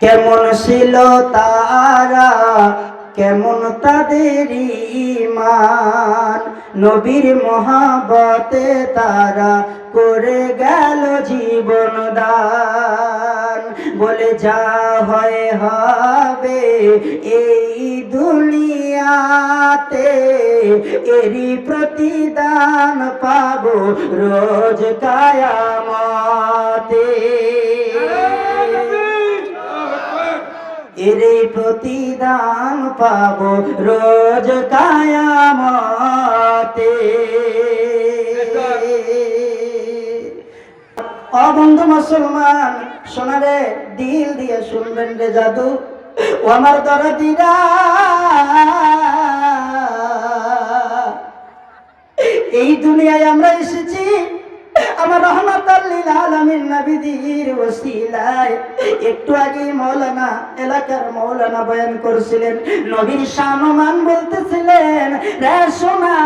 কেমন ছিল তারা? কেমন তাদের ইমান নবীর মহাবতে তারা করে গেল জীবন দান। বলে, যা হয় হবে এই দুনিয়াতে, এরই প্রতিদান পাবো রোজ কায়ামতে। এর প্রতিদান পাব রোজ কায়ামতে। অবন্ধ মুসলমান শোনারে দিল দিয়ে শুনবেন রে জাদু, ও আমার দরদিরা। এই দুনিয়ায় আমরা এসেছি আলমিন নবীদের ওসিলায়। একটু আগে মৌলানা এলাকার মৌলানা বয়ান করছিলেন। নবীর সানমান বলতেছিলেন, রে সোনা